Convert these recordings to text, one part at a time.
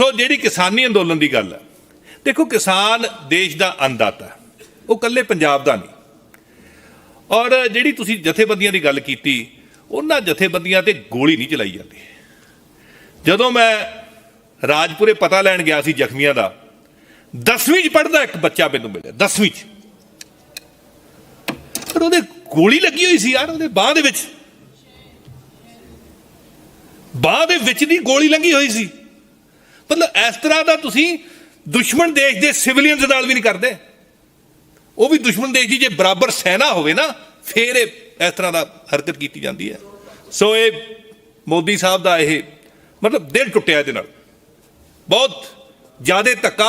ਸੋ ਜਿਹੜੀ ਕਿਸਾਨੀ ਅੰਦੋਲਨ ਦੀ ਗੱਲ ਹੈ। ਦੇਖੋ ਕਿਸਾਨ ਦੇਸ਼ ਦਾ ਅੰਦਾਤਾ ਉਹ ਇਕੱਲੇ ਪੰਜਾਬ ਦਾ ਨਹੀਂ। ਔਰ ਜਿਹੜੀ ਤੁਸੀਂ ਜਥੇਬੰਦੀਆਂ ਦੀ ਗੱਲ ਕੀਤੀ, ਉਹਨਾਂ ਜਥੇਬੰਦੀਆਂ ਤੇ ਗੋਲੀ ਨਹੀਂ ਚਲਾਈ ਜਾਂਦੀ। ਜਦੋਂ ਮੈਂ ਰਾਜਪੁਰੇ ਪਤਾ ਲੈਣ ਗਿਆ ਸੀ ਜ਼ਖਮੀਆਂ ਦਾ 10ਵੀਂ ਚ ਪੜਦਾ ਇੱਕ ਬੱਚਾ ਮੈਨੂੰ ਮਿਲਿਆ 10ਵੀਂ ਚ। ਪਰ ਉਹਦੇ ਗੋਲੀ ਲੱਗੀ ਹੋਈ ਸੀ ਯਾਰ, ਉਹਦੇ ਬਾਹ ਦੇ ਵਿੱਚ। ਬਾਹ ਦੇ ਵਿੱਚ ਦੀ ਗੋਲੀ ਲੰਗੀ ਹੋਈ ਸੀ। ਮਤਲਬ ਇਸ ਤਰ੍ਹਾਂ ਦਾ ਤੁਸੀਂ ਦੁਸ਼ਮਣ ਦੇਸ਼ ਦੇ ਸਿਵਲੀਅਨਸ ਨਾਲ ਵੀ ਨਹੀਂ ਕਰਦੇ। ਉਹ ਵੀ ਦੁਸ਼ਮਣ ਦੇਸ਼ ਦੀ ਜੇ ਬਰਾਬਰ ਸੈਨਾ ਹੋਵੇ ਨਾ, ਫੇਰ ਇਹ ਇਸ ਤਰ੍ਹਾਂ ਦਾ ਹਰਕਤ ਕੀਤੀ ਜਾਂਦੀ ਹੈ। ਸੋ ਇਹ ਮੋਦੀ ਸਾਹਿਬ ਦਾ ਇਹ ਮਤਲਬ ਦਿਲ ਟੁੱਟਿਆ ਇਹਦੇ ਨਾਲ। ਬਹੁਤ ਜ਼ਿਆਦਾ ਧੱਕਾ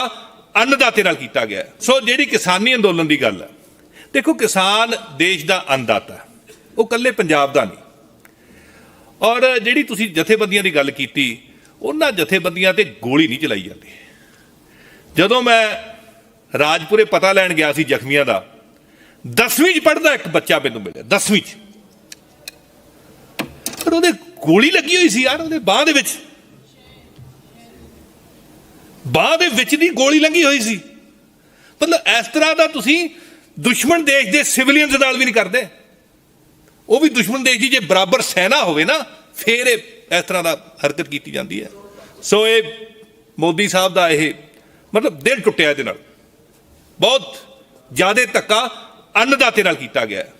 ਅੰਨਦਾਤੇ ਨਾਲ ਕੀਤਾ ਗਿਆ। ਸੋ ਜਿਹੜੀ ਕਿਸਾਨੀ ਅੰਦੋਲਨ ਦੀ ਗੱਲ ਹੈ, ਦੇਖੋ ਕਿਸਾਨ ਦੇਸ਼ ਦਾ ਅੰਨਦਾਤਾ, ਉਹ ਇਕੱਲੇ ਪੰਜਾਬ ਦਾ ਨਹੀਂ। ਔਰ ਜਿਹੜੀ ਤੁਸੀਂ ਜਥੇਬੰਦੀਆਂ ਦੀ ਗੱਲ ਕੀਤੀ ਉਹਨਾਂ ਜਥੇਬੰਦੀਆਂ ਤੇ ਗੋਲੀ ਨਹੀਂ ਚਲਾਈ ਜਾਂਦੀ। ਜਦੋਂ ਮੈਂ ਰਾਜਪੁਰੇ ਪਤਾ ਲੈਣ ਗਿਆ ਸੀ ਜ਼ਖਮੀਆਂ ਦਾ 10ਵੀਂ ਚ ਪੜਦਾ ਇੱਕ ਬੱਚਾ ਮੈਨੂੰ ਮਿਲਿਆ 10ਵੀਂ ਚ। ਪਰ ਉਹਦੇ ਗੋਲੀ ਲੱਗੀ ਹੋਈ ਸੀ ਯਾਰ, ਉਹਦੇ ਬਾਹ ਦੇ ਵਿੱਚ। ਬਾਹ ਦੇ ਵਿੱਚ ਦੀ ਗੋਲੀ ਲੰਗੀ ਹੋਈ ਸੀ। ਮਤਲਬ ਇਸ ਤਰ੍ਹਾਂ ਦਾ ਤੁਸੀਂ ਦੁਸ਼ਮਣ ਦੇਸ਼ ਦੇ ਸਿਵਲੀਅਨਸ ਨਾਲ ਵੀ ਨਹੀਂ ਕਰਦੇ। ਉਹ ਵੀ ਦੁਸ਼ਮਣ ਦੇਸ਼ ਦੀ ਜੇ ਬਰਾਬਰ ਸੈਨਾ ਹੋਵੇ ਨਾ, ਫੇਰ ਇਹ ਇਸ ਤਰ੍ਹਾਂ ਦਾ ਹਰਕਤ ਕੀਤੀ ਜਾਂਦੀ ਹੈ। ਸੋ ਇਹ ਮੋਦੀ ਸਾਹਿਬ ਦਾ ਇਹ ਮਤਲਬ ਦਿਲ ਟੁੱਟਿਆ ਇਹਦੇ ਨਾਲ। ਬਹੁਤ ਜ਼ਿਆਦਾ ਧੱਕਾ ਅੰਨਦਾਤੇ ਨਾਲ ਕੀਤਾ ਗਿਆ।